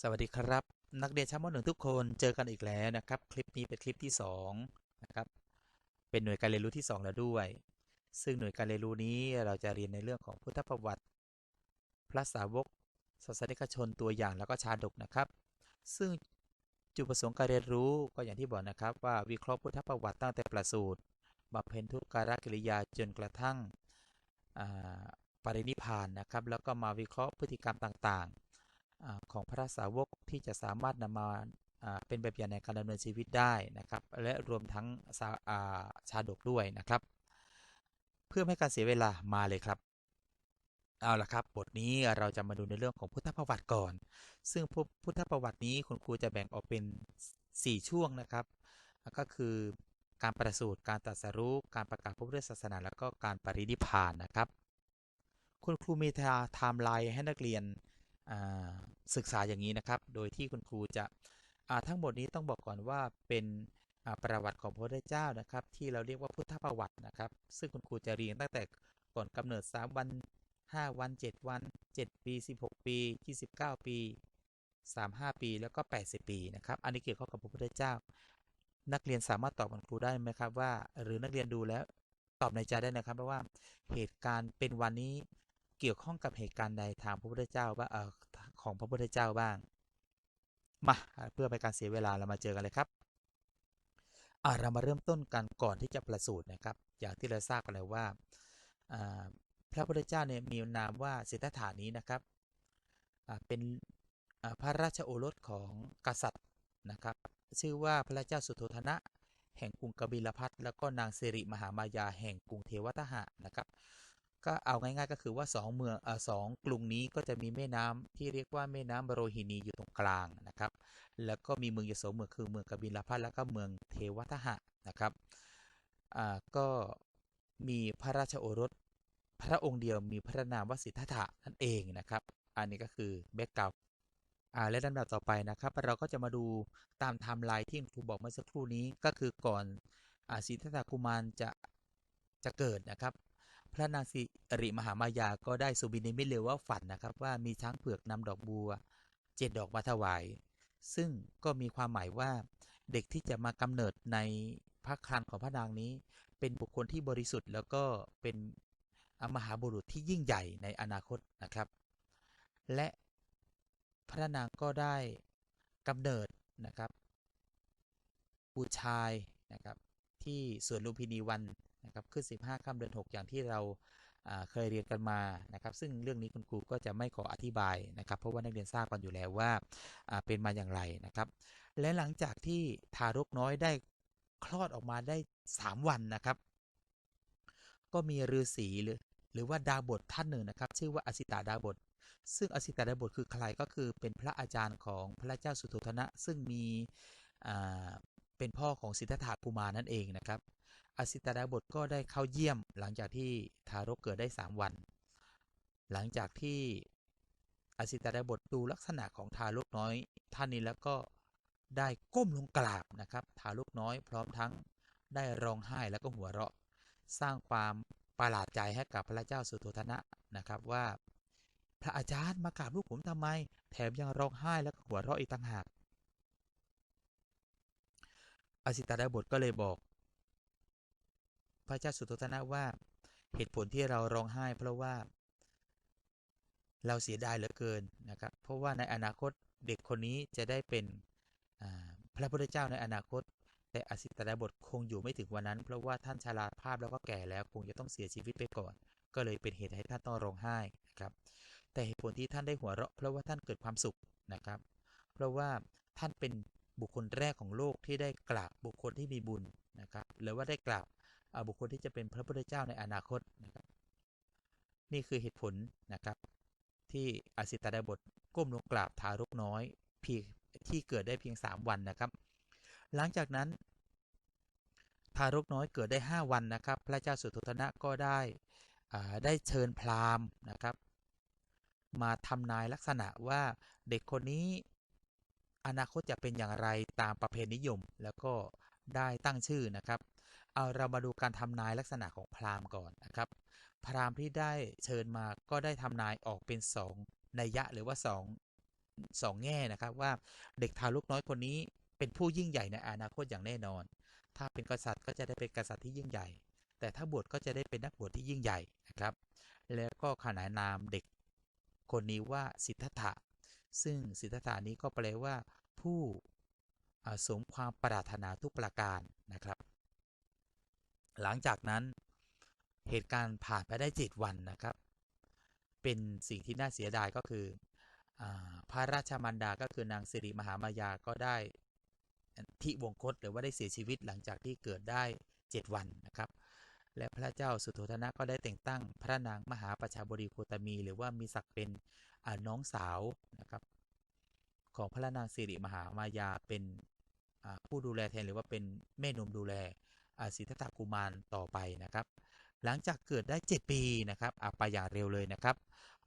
สวัสดีครับ นักเรียนชั้นม .1 ทุกคนเจอกันอีกแล้วนะครับ คลิปนี้เป็นคลิปที่2นะครับเป็นหน่วยการเรียนรู้ที่ 2 แล้วด้วย ซึ่งหน่วยการเรียนรู้นี้เราจะเรียนในเรื่องของพุทธประวัติ พระสาวกศาสนิกชนตัวอย่างแล้วก็ชาดกนะครับ ซึ่งจุดประสงค์การเรียนรู้ก็อย่างที่บอกนะครับ ว่าวิเคราะห์พุทธประวัติตั้งแต่ประสูติบำเพ็ญทุกการกิริยาจนกระทั่งปรินิพานนะครับ แล้วก็มาวิเคราะห์พฤติกรรมต่างๆ ของพระสาวกที่จะสามารถนำมาอ่าเป็นแบบอย่างในการดำเนินชีวิตได้นะครับ และรวมทั้งสาาชาดกด้วยนะครับ เพื่อให้การเสียเวลามาเลยครับเอาละครับ บทนี้เราจะมาดูในเรื่องของพุทธประวัติก่อน ซึ่งพุพุทธประวัตินี้คุณครูจะแบ่งออกเป็น 4 ช่วงนะครับ ก็คือการประสูติการตรัสรู้ การประกาศพระพุทธศาสนา แล้วก็การปรินิพานนะครับ คุณครูมีไทม์ไลน์ให้นักเรียน ศึกษาอย่างนี้นะครับ โดยที่คุณครูจะทั้งหมดนี้ต้องบอกก่อนว่าเป็นประวัติของพระพุทธเจ้านะครับ ที่เราเรียกว่าพุทธประวัตินะครับ ซึ่งคุณครูจะเรียนตั้งแต่ก่อนกำเนิด 3 วัน 5 วัน 7 วัน 7 ปี 16 ปี 29 ปี 35 ปีแล้วก็ 80 ปีนะครับ อันนี้เกี่ยวข้องกับพระพุทธเจ้า นักเรียนสามารถตอบคุณครูได้ไหมครับว่า หรือนักเรียนดูแล้วตอบในใจได้นะครับเพราะว่าเหตุการณ์เป็นวันนี้ เกี่ยวข้องกับเหตุการณ์ใดทางพระพุทธเจ้าว่าอของพระพุทธเจ้าบ้าง มาเพื่อไม่การเสียเวลาเรามาเจอกันเลยครับเรามาเริ่มต้นกันก่อนที่จะประสูตินะครับ อย่างที่เราทราบกันแล้วว่าพระพุทธเจ้าเนี่ยมีนามว่าสิทธัตถานี้นะครับเป็นพระราชโอรสของกษัตริย์นะครับ ชื่อว่าพระเจ้าสุโธทนะ แห่งกรุงกบิลพัทแล้วก็นางสิริมหามายาแห่งกรุงเทวทหะนะครับ ก็เอาง่ายๆก็คือว่าสองเมืองอสองกรุงนี้ก็จะมีแม่น้ำที่เรียกว่าแม่น้ำโรฮินีอยู่ตรงกลางนะครับ แล้วก็มีเมืองยโสเมืองคือเมืองกบิลพัทแล้วก็เมืองเทวทหะนะครับอ่าก็มีพระราชโอรสพระองค์เดียวมีพระนามว่าสิทธัตถะนั่นเองนะครับ อันนี้ก็คือแบ็กกราวอ่าและลำดับต่อไปนะครับ เราก็จะมาดูตามไทม์ไลน์ที่ครูบอกเมื่อสักครู่นี้ก็คือก่อนอ่าสิทธัตถะกุมารจะจะเกิดนะครับ พระนางสิริมหามายาก็ได้สุบินิมิตเลยว่าฝันนะครับว่ามีช้างเผือกนำดอกบัวเจ็ดดอกมาถวาย ซึ่งก็มีความหมายว่าเด็กที่จะมากำเนิดในพระครันของพระนางนี้ เป็นบุคคลที่บริสุทธิ์ แล้วก็เป็นมหาบุรุษที่ยิ่งใหญ่ในอนาคตนะครับ และพระนางก็ได้กำเนิดนะครับบุตรชายนะครับที่สวนลุมพินีวัน นะครับขึ้น 15ค่ำเดือน 6 อย่างที่เราเคยเรียนกันมานะครับ ซึ่งเรื่องนี้คุณครูก็จะไม่ขออธิบายนะครับ เพราะว่านักเรียนทราบกันอยู่แล้วว่าเป็นมาอย่างไรนะครับ และหลังจากที่ทารกน้อยได้คลอดออกมาได้ 3 วันนะครับ ก็มีฤาษีหรือหรือว่าดาบทท่านหนึ่งนะครับ ชื่อว่าอสิตาดาบทซึ่งอสิตาดาบทคือใครก็คือเป็นพระอาจารย์ของพระเจ้าสุโธทนะ ซึ่งมีเป็นพ่อของสิทธัตถกุมารนั่นเองนะครับ อสิตาดาบทก็ได้เข้าเยี่ยม หลังจากที่ทารกเกิดได้ 3 วัน หลังจากที่อสิตาดาบทดูลักษณะของทารกน้อย ท่านนี้แล้วก็ได้ก้มลงกราบนะครับ ทารกน้อยพร้อมทั้งได้ร้องไห้แล้วก็หัวเราะ สร้างความประหลาดใจให้กับพระเจ้าสุโธทนะนะครับว่า พระอาจารย์มากราบลูกผมทำไม แถมยังร้องไห้แล้วก็หัวเราะอีกต่างหากอสิตาดาบทก็เลยบอก พระเจ้าสุโธทนะว่า เหตุผลที่เราร้องไห้ เพราะว่า เราเสียดายเหลือเกินนะครับ เพราะว่าในอนาคตเด็กคนนี้จะได้เป็นพระพุทธเจ้าในอนาคต แต่อสิตดาบทคงอยู่ไม่ถึงวันนั้น เพราะว่าท่านชราภาพแล้วก็แก่แล้วคงจะต้องเสียชีวิตไปก่อน ก็เลยเป็นเหตุให้ท่านต้องร้องไห้นะครับ แต่เหตุผลที่ท่านได้หัวเราะ เพราะว่าท่านเกิดความสุขนะครับ เพราะว่าท่านเป็นบุคคลแรกของโลกที่ได้กราบบุคคลที่มีบุญนะครับ หรือว่าได้กราบ บุคคลที่จะเป็นพระพุทธเจ้าในอนาคตนะครับนี่คือเหตุผลนะครับ ที่อสิตาดาบทก้มลงกราบทารกน้อยเพียงที่เกิดได้เพียง 3 วันนะครับ หลังจากนั้น ทารกน้อยเกิดได้ 5 วันนะครับ พระเจ้าสุโธนะก็ได้ได้เชิญพราหมณ์นะครับ มาทำนายลักษณะว่าเด็กคนนี้อนาคตจะเป็นอย่างไรตามประเพณีนิยม แล้วก็ได้ตั้งชื่อนะครับ เอาเรามาดูการทำนายลักษณะของพราหมณ์ก่อนนะครับ พราหมณ์ที่ได้เชิญมาก็ได้ทำนายออกเป็น2นัยยะหรือว่า2สองแง่นะครับว่าเด็กทารกน้อยคนนี้เป็นผู้ยิ่งใหญ่ในอนาคตอย่างแน่นอน ถ้าเป็นกษัตริย์ก็จะได้เป็นกษัตริย์ที่ยิ่งใหญ่ แต่ถ้าบวชก็จะได้เป็นนักบวชที่ยิ่งใหญ่นะครับ แล้วก็ขนานนามเด็กคนนี้ว่าสิทธัตถะ ซึ่งสิทธัตถานี้ก็แปลว่า ผู้สมความปรารถนาทุกประการนะครับ หลังจากนั้นเหตุการณ์ผ่านไปได้7วันนะครับ เป็นสิ่งที่น่าเสียดายก็คืออพระราชมารดาก็คือนางสิริมหามายาก็ได้ทิวงคตหรือว่าได้เสียชีวิตหลังจากที่เกิดได้7วันนะครับ และพระเจ้าสุโธทนะก็ได้แต่งตั้งพระนางมหาประชาบดีโคตมี หรือว่ามีศักดิ์เป็นน้องสาวนะครับ ของพระนางสิริมหามายาเป็นผู้ดูแลแทนหรือว่าเป็นแม่นมดูแล สิทธัตถกุมารต่อไปนะครับ หลังจากเกิดได้ 7 ปีนะครับอะไปอย่างเร็วเลยนะครับ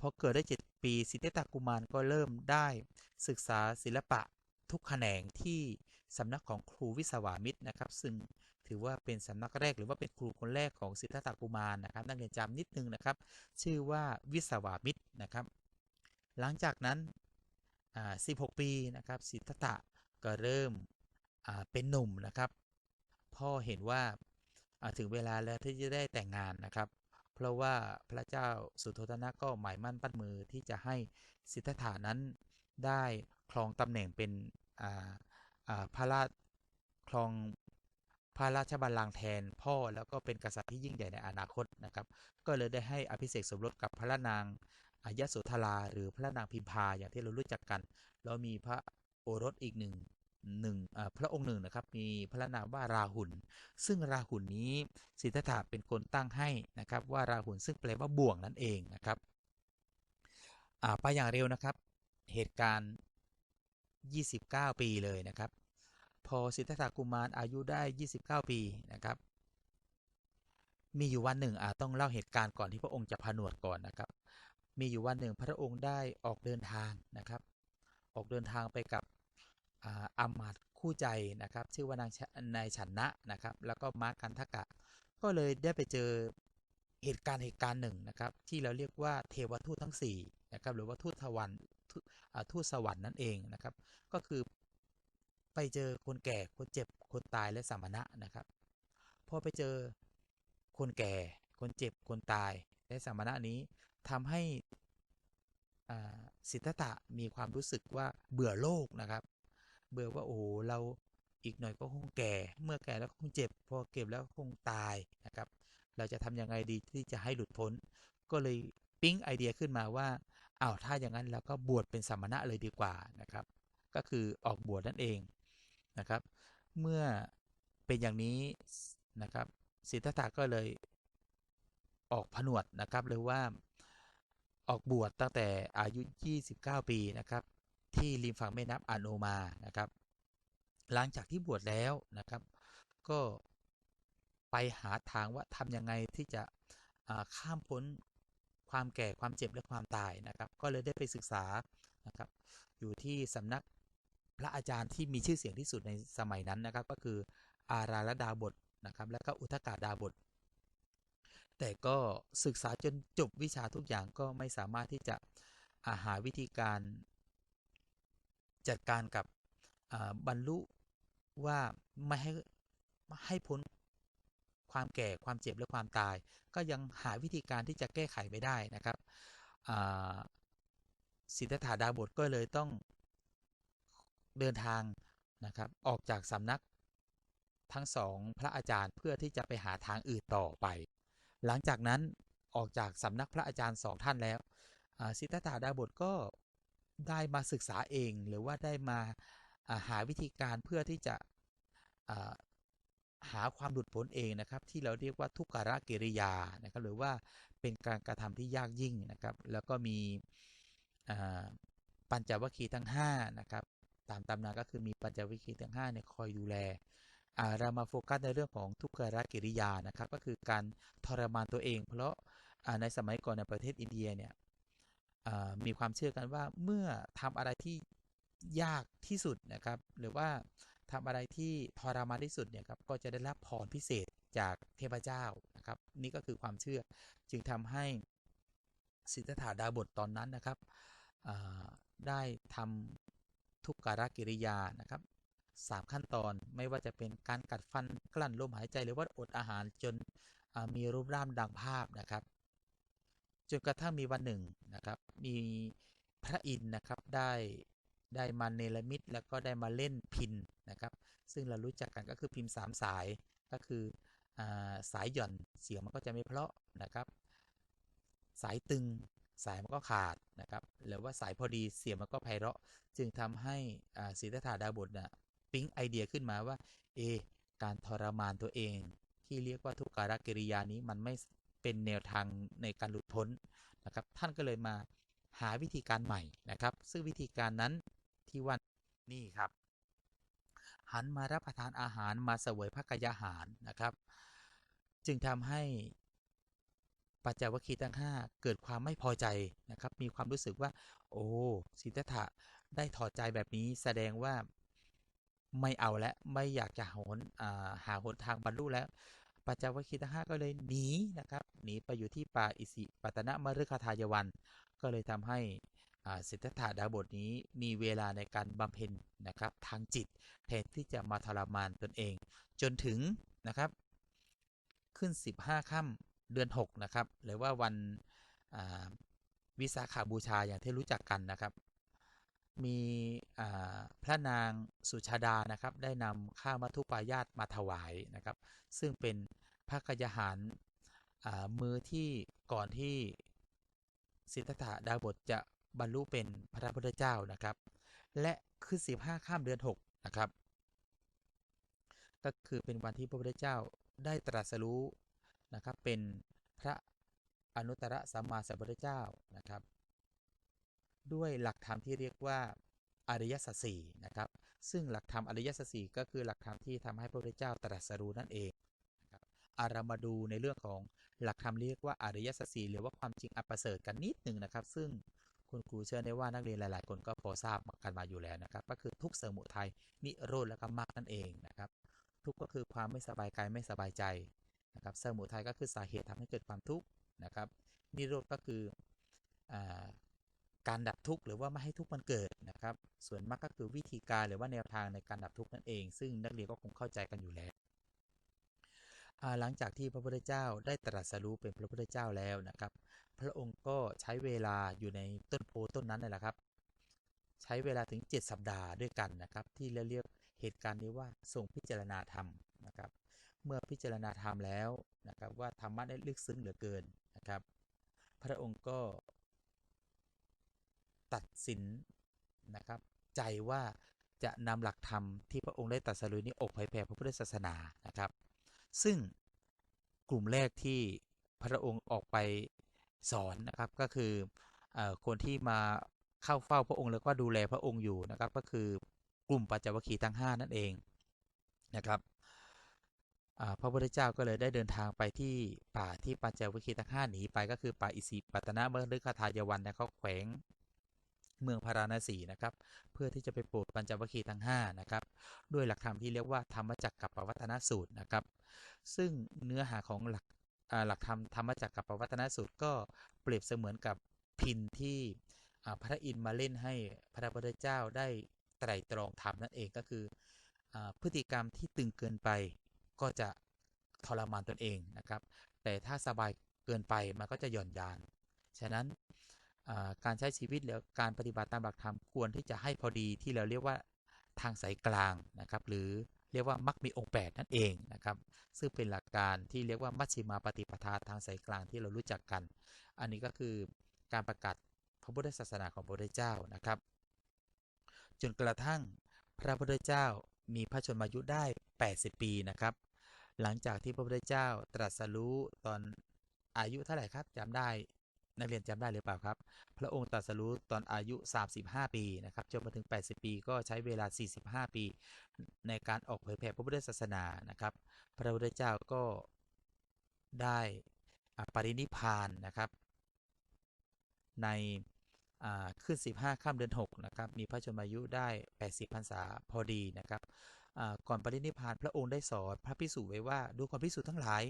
พอเกิดได้ 7 ปีสิทธัตถกุมารก็เริ่มได้ศึกษาศิลปะทุกแขนงที่สำนักของครูวิสวามิตรนะครับ ซึ่งถือว่าเป็นสำนักแรกหรือว่าเป็นครูคนแรกของสิทธัตถกุมารนะครับ นักเรียนจำนิดนึงนะครับ ชื่อว่าวิสวามิตรนะครับ หลังจากนั้น 16 ปีนะครับสิทธัตถะก็เริ่มเป็นหนุ่มนะครับ พ่อเห็นว่าถึงเวลาแล้วที่จะได้แต่งงานนะครับ เพราะว่าพระเจ้าสุโธทนะก็หมายมั่นปั้นมือที่จะให้สิทธัตถะนั้นได้ครองตำแหน่งเป็นพระราชครองพระราชบัลลังก์แทนพ่อแล้วก็เป็นกษัตริย์ที่ยิ่งใหญ่ในอนาคตนะครับ ก็เลยได้ให้อภิเษกสมรสกับพระนางอายโสธราหรือพระนางพิมพาอย่างที่เรารู้จักกัน แล้วมีพระโอรสอีกหนึ่ง หนึ่งพระองค์หนึ่งนะครับมีพระนามว่าราหุลซึ่งราหุลนี้สิทธัตถะเป็นคนตั้งให้นะครับว่าราหุลซึ่งแปลว่าบ่วงนั่นเองนะครับไปอย่างเร็วนะครับเหตุการณ์ 29 ปีเลยนะครับ พอสิทธัตถกุมารอายุได้ 29 ปีนะครับ มีอยู่วันหนึ่งอาต้องเล่าเหตุการณ์ก่อนที่พระองค์จะผนวดก่อนนะครับ มีอยู่วันหนึ่งพระองค์ได้ออกเดินทางนะครับ ออกเดินทางไปกับ อามาตคู่ใจนะครับ ชื่อว่านางชนายฉันนะนะครับ แล้วก็มาร์กันทกะ ก็เลยได้ไปเจอเหตุการณ์เหตุการณ์หนึ่งนะครับ ที่เราเรียกว่าเทวทูตทั้ง4นะครับหรือว่าทูตสวรรค์ทูตสวรรค์นั่นเองนะครับ ก็คือไปเจอคนแก่คนเจ็บคนตายและสามณะนะครับพอไปเจอคนแก่ คนเจ็บคนตายและสามณะนี้ทำให้สิทธัตถะมีความรู้สึกว่าเบื่อโลกนะครับ เบื่อว่าโอ้โหเราอีกหน่อยก็คงแก่ เมื่อแก่แล้วก็คงเจ็บ พอเก็บแล้วคงตายนะครับ เราจะทำยังไงดีที่จะให้หลุดพ้น ก็เลยปิ๊งไอเดียขึ้นมาว่าอ้าวถ้าอย่างนั้นเราก็บวชเป็นสามณะเลยดีกว่านะครับ ก็คือออกบวชนั่นเองนะครับ เมื่อเป็นอย่างนี้นะครับสิทธัตถะก็เลยออกผนวดนะครับหรือว่าออกบวชตั้งแต่อายุ 29 ปีนะครับ ที่ริมฝั่งแม่น้ำอาโนมานะครับ หลังจากที่บวชแล้วนะครับ ก็ไปหาทางว่าทำยังไงที่จะข้ามพ้นความแก่ความเจ็บและความตายนะครับ ก็เลยได้ไปศึกษานะครับ อยู่ที่สำนักพระอาจารย์ที่มีชื่อเสียงที่สุดในสมัยนั้นนะครับ ก็คืออาราลดาบทนะครับ และก็อุทกาดาบท แต่ก็ศึกษาจนจบวิชาทุกอย่างก็ไม่สามารถที่จะาหาวิธีการ จัดการกับบรรลุว่าไม่ให้ให้พ้นความแก่ความเจ็บและความตาย ก็ยังหาวิธีการที่จะแก้ไขไม่ได้นะครับสิทธัตถาดาบทก็เลยต้องเดินทางนะครับออกจากสำนักทั้งสองพระอาจารย์เพื่อที่จะไปหาทางอื่นต่อไป หลังจากนั้นออกจากสำนักพระอาจารย์สองท่านแล้วสิทธัตถาดาบทก็ ได้มาศึกษาเองหรือว่าได้มาหาวิธีการเพื่อที่จะหาความหลุดพ้นเองนะครับ ที่เราเรียกว่าทุกขะกิริยานะครับ หรือว่าเป็นการกระทำที่ยากยิ่งนะครับ แล้วก็มีปัญจวัคคีย์ทั้ง5นะครับตามตำนานก็คือมีปัญจวัคคีย์ทั้ง5เนี่ยคอยดูแลเรามาโฟกัสในเรื่องของทุกขะกิริยานะครับ ก็คือการทรมานตัวเอง เพราะในสมัยก่อนในประเทศอินเดียเนี่ย มีความเชื่อกันว่าเมื่อทำอะไรที่ยากที่สุดนะครับ หรือว่าทำอะไรที่ทรมานที่สุดเนี่ยครับก็จะได้รับพรพิเศษจากเทพเจ้านะครับ นี่ก็คือความเชื่อจึงทำให้สิทธัตถาดาบทตอนนั้นนะครับได้ทำทุกการกิริยานะครับสามขั้นตอนไม่ว่าจะเป็นการกัดฟันกลั้นลมหายใจหรือว่าอดอาหารจนมีรูปร่างดังภาพนะครับ จนกระทั่งมีวันหนึ่งนะครับ มีพระอินทร์นะครับได้ได้มาเนรมิตแล้วก็ได้มาเล่นพินนะครับ ซึ่งเรารู้จักกันก็คือพิมพ์3สายก็คืออสายหย่อนเสียงมันก็จะไม่เพราะนะครับ สายตึงสายมันก็ขาดนะครับหรือว่าสายพอดีเสียงมันก็ไพเราะ จึงทำให้ศิทธัตถาดาบทนะปิ๊งไอเดียขึ้นมาว่าเอการทรมานตัวเอง ที่เรียกว่าทุกการกิริยานี้มันไม่ เป็นแนวทางในการหลุดพ้นนะครับ ท่านก็เลยมาหาวิธีการใหม่นะครับ ซึ่งวิธีการนั้นที่ว่านี่ครับ หันมารับประทานอาหารมาเสวยพระกยาหารนะครับ จึงทำให้ปัจจวัคคีย์ทั้ง 5 เกิดความไม่พอใจนะครับ มีความรู้สึกว่า โอ้สิทธัตถะได้ถอดใจแบบนี้แสดงว่าไม่เอาและไม่อยากจะหนหาหนทางบรรลุแล้ว ปัจจวัคคีย์ทั้ง5ก็เลยหนีนะครับหนีไปอยู่ที่ป่าอิสิปตนะมฤคทายวัน ก็เลยทำให้สิทธัตถะดาบทนี้มีเวลาในการบำเพ็ญนะครับทางจิตแทนที่จะมาทรมานตนเอง จนถึงนะครับขึ้น 15ค่ำเดือน 6 นะครับ หรือว่าวันวิสาขาบูชาอย่างที่รู้จักกันนะครับ มีพระนางสุชาดานะครับ ได้นำข้าวมัทุปายาตมาถวายนะครับ ซึ่งเป็นพระกยาหารมือที่ก่อนที่สิทธัตถะดาบทจะบรรลุเป็นพระพุทธเจ้านะครับ และคือ15 ข้ามเดือน 6 นะครับ ก็คือเป็นวันที่พระพุทธเจ้าได้ตรัสรู้นะครับเป็นพระอนุตตรสัมมาสัมพุทธเจ้านะครับ ด้วยหลักธรรมที่เรียกว่าอริยสัจสี่นะครับ ซึ่งหลักธรรมอริยสัจสี่ก็คือหลักธรรมที่ทำให้พระพุทธเจ้าตรัสรู้นั่นเองนะครับอารามาดูในเรื่องของหลักธรรมเรียกว่าอริยสัจสี่หรือว่าความจริงอัปเสริฐกันนิดหนึ่งนะครับ ซึ่งคุณครูเชื่อได้ว่านักเรียนหลาย ๆ คนก็พอทราบกันมาอยู่แล้วนะครับ ก็คือทุกเสมุทัยนิโรธและก็มรรคนั่นเองนะครับ ทุกก็คือความไม่สบายกายไม่สบายใจนะครับสมุทัยก็คือสาเหตุทำให้เกิดความทุกข์นะครับนิโรธก็คืออ การดับทุกข์หรือว่าไม่ให้ทุกข์มันเกิดนะครับ ส่วนมรรคก็คือวิธีการหรือว่าแนวทางในการดับทุกข์นั่นเอง ซึ่งนักเรียนก็คงเข้าใจกันอยู่แล้วหลังจากที่พระพุทธเจ้าได้ตรัสรู้เป็นพระพุทธเจ้าแล้วนะครับ พระองค์ก็ใช้เวลาอยู่ในต้นโพต้นนั้นนี่แหละครับ ใช้เวลาถึง 7 สัปดาห์ด้วยกันนะครับ ที่เรียกเหตุการณ์นี้ว่าทรงพิจารณาธรรมนะครับ เมื่อพิจารณาธรรมแล้วนะครับว่าธรรมะได้ลึกซึ้งเหลือเกินนะครับ พระองค์ก็ ตัดสินนะครับ ใจว่าจะนำหลักธรรมที่พระองค์ได้ตรัสรู้นี้ออกเผยแผ่พระพุทธศาสนานะครับ ซึ่งกลุ่มแรกที่พระองค์ออกไปสอนนะครับก็คืออคนที่มาเข้าเฝ้าพระองค์แล้วก็ดูแลพระองค์อยู่นะครับ ก็คือกลุ่มปัจจวัคคีย์ทั้ง 5 นั่นเองนะครับพระพุทธเจ้าก็เลยได้เดินทางไปที่ป่าที่ปัจจวัคคีย์ทั้ง 5 หนีไปก็คือป่าอิสิปตนะเมืองฤคทายวันนะเขาแขวง เมืองพาราณสีนะครับ เพื่อที่จะไปโปรดปัญจวัคคีย์ทั้ง5นะครับด้วยหลักธรรมที่เรียกว่าธรรมจักกับปวัตนสูตรนะครับ ซึ่งเนื้อหาของหลักหลักธรรมธรรมจักกับปวัตนสูตรก็เปรียบเสมือนกับพินที่พระอินทร์มาเล่นให้พระพุทธเจ้าได้ไตรตรองธรรมนั่นเองก็คืออพฤติกรรมที่ตึงเกินไปก็จะทรมานตนเองนะครับ แต่ถ้าสบายเกินไปมันก็จะหย่อนยาน ฉะนั้น การใช้ชีวิตหรือการปฏิบัติตามหลักธรรมควรที่จะให้พอดีที่เราเรียกว่าทางสายกลางนะครับ หรือเรียกว่ามักมีองค์8นั่นเองนะครับ ซึ่งเป็นหลักการที่เรียกว่ามัชฌิมาปฏิปทาทางสายกลางที่เรารู้จักกัน อันนี้ก็คือการประกาศพระพุทธศาสนาของพระพุทธเจ้านะครับ จนกระทั่งพระพุทธเจ้ามีพระชนมายุได้ 80 ปีนะครับ หลังจากที่พระพุทธเจ้าตรัสรู้ตอนอายุเท่าไหร่ครับจำได้ นักเรียนจำได้หรือเปล่าครับ พระองค์ตรัสรู้ตอนอายุ 35 ปีนะครับจนมาถึง 80 ปีก็ใช้เวลา 45 ปี ในการออกเผยแผ่พระพุทธศาสนานะครับ พระพุทธเจ้าก็ได้ปรินิพานนะครับ ในขึ้น 15ข้ามเดือน 6 นะครับ มีพระชนมายุได้ 80พรรษาพอดีนะครับก่อนปรินิพานพระองค์ได้สอนพระพิสุไว้ว่าดูความพิสุทั้งหลาย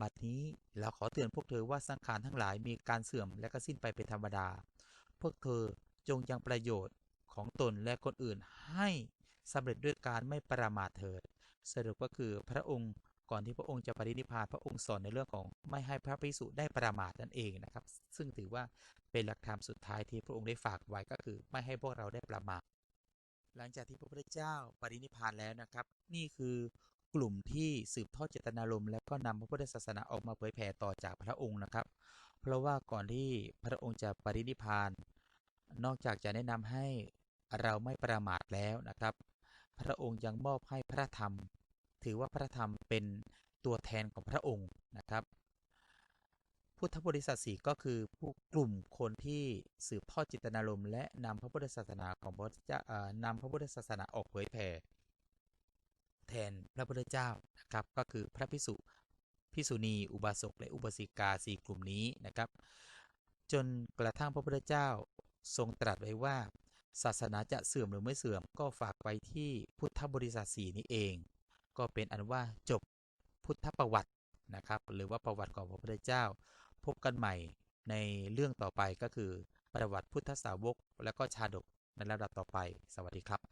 บัดนี้เราขอเตือนพวกเธอว่าสังขารทั้งหลายมีการเสื่อมและก็สิ้นไปเป็นธรรมดา พวกเธอจงยังประโยชน์ของตนและคนอื่นให้สำเร็จด้วยการไม่ประมาทเถิด สรุปก็คือพระองค์ก่อนที่พระองค์จะปรินิพพานพระองค์สอนในเรื่องของไม่ให้พระภิกษุได้ประมาทนั่นเองนะครับ ซึ่งถือว่าเป็นหลักธรรมสุดท้ายที่พระองค์ได้ฝากไว้ก็คือ ไม่ให้พวกเราได้ประมาทหลังจากที่พระพุทธเจ้าปรินิพพานแล้วนะครับ นี่คือ กลุ่มที่สืบทอดเจตนารมณ์และก็นำพระพุทธศาสนาออกมาเผยแผ่ต่อจากพระองค์นะครับ เพราะว่าก่อนที่พระองค์จะปรินิพาน นอกจากจะแนะนำให้เราไม่ประมาทแล้วนะครับ พระองค์ยังมอบให้พระธรรม ถือว่าพระธรรมเป็นตัวแทนของพระองค์นะครับพุทธบริษัทสี่ก็คือผู้กลุ่มคนที่สืบทอดจิตนารมณ์และนำพระพุทธศาสนาของพระเจ้านำพระพุทธศาสนาออกเผยแผ่ แทนพระพุทธเจ้านะครับก็คือพระภิกษุภิกษุณี อุบาสกและอุบาสิกาสี่กลุ่มนี้นะครับ จนกระทั่งพระพุทธเจ้าทรงตรัสไว้ว่า ศาสนาจะเสื่อมหรือไม่เสื่อมก็ฝากไว้ที่พุทธบริษัทสี่นี้เอง ก็เป็นอันว่าจบพุทธประวัตินะครับ หรือว่าประวัติของพระพุทธเจ้า พบกันใหม่ในเรื่องต่อไปก็คือประวัติพุทธสาวก และก็ชาดกในลำดับต่อไป สวัสดีครับ